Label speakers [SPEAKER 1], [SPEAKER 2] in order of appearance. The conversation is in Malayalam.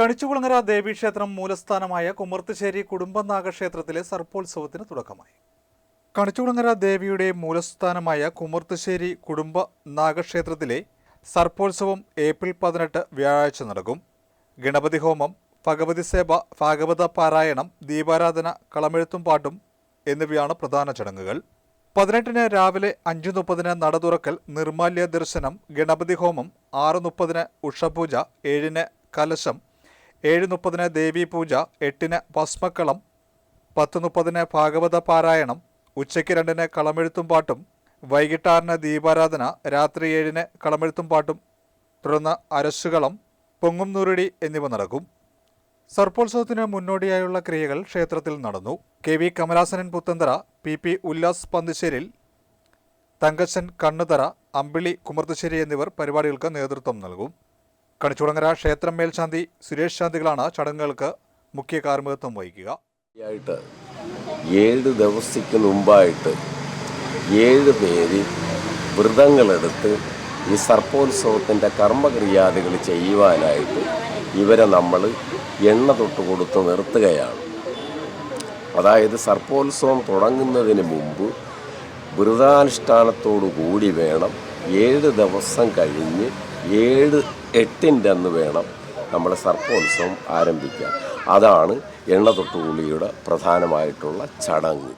[SPEAKER 1] കണിച്ചുകുളങ്ങര ദേവീക്ഷേത്രം മൂലസ്ഥാനമായ കുമർത്തുശ്ശേരി കുടുംബനാഗ ക്ഷേത്രത്തിലെ സർപ്പോത്സവത്തിന് തുടക്കമായി. കണിച്ചുകുളങ്ങര ദേവിയുടെ മൂലസ്ഥാനമായ കുമർത്തുശ്ശേരി കുടുംബ നാഗക്ഷേത്രത്തിലെ സർപ്പോത്സവം ഏപ്രിൽ പതിനെട്ട് വ്യാഴാഴ്ച നടക്കും. ഗണപതി ഹോമം ഭഗവതി സേവ ഭാഗവത പാരായണം ദീപാരാധന കളമെഴുത്തും പാട്ടും എന്നിവയാണ് പ്രധാന ചടങ്ങുകൾ. പതിനെട്ടിന് രാവിലെ അഞ്ചു മുപ്പതിന് നട തുറക്കൽ നിർമാല്യ ദർശനം ഗണപതി ഹോമം ആറ് മുപ്പതിന് ഉഷപൂജ ഏഴിന് കലശം ഏഴ് മുപ്പതിന് ദേവീപൂജ എട്ടിന് ഭസ്മക്കളം പത്ത് മുപ്പതിന് ഭാഗവത പാരായണം ഉച്ചയ്ക്ക് രണ്ടിന് കളമെഴുത്തും പാട്ടും വൈകിട്ടാറിന് ദീപാരാധന രാത്രി ഏഴിന് കളമെഴുത്തും പാട്ടും തുടർന്ന് അരശുകളം പൊങ്ങും നൂരടി എന്നിവ നടക്കും. സർപ്പോത്സവത്തിന് മുന്നോടിയായുള്ള ക്രിയകൾ ക്ഷേത്രത്തിൽ നടന്നു. K V Kamalasanan Puthenthara P P Ullas Panthisseril Thankachan Kannuthara Ambili Kumarthasseri എന്നിവർ പരിപാടികൾക്ക് നേതൃത്വം നൽകും. കണിച്ചുളങ്ങര ക്ഷേത്രം മേൽശാന്തി സുരേഷ് ശാന്തികളാണ് ചടങ്ങുകൾക്ക് മുഖ്യ കാർമ്മികത്വം വഹിക്കുക.
[SPEAKER 2] ഏഴ് ദിവസത്തേക്ക് മുമ്പായിട്ട് ഏഴ് പേര് വ്രതങ്ങളെടുത്ത് ഈ സർപ്പോത്സവത്തിന്റെ കർമ്മക്രിയാദികൾ ചെയ്യുവാനായിട്ട് ഇവരെ നമ്മൾ എണ്ണ തൊട്ട് കൊടുത്ത് നിർത്തുകയാണ്. അതായത് സർപ്പോത്സവം തുടങ്ങുന്നതിന് മുമ്പ് വ്രതാനുഷ്ഠാനത്തോടു കൂടി വേണം ഏഴ് ദിവസം കഴിഞ്ഞ് ഏഴ് എട്ടിന്റെ അന്ന് വേണം നമ്മുടെ സർപ്പോത്സവം ആരംഭിക്കാൻ. അതാണ് എണ്ണ തൊട്ടുകൂളിയുടെ പ്രധാനമായിട്ടുള്ള ചടങ്ങ്.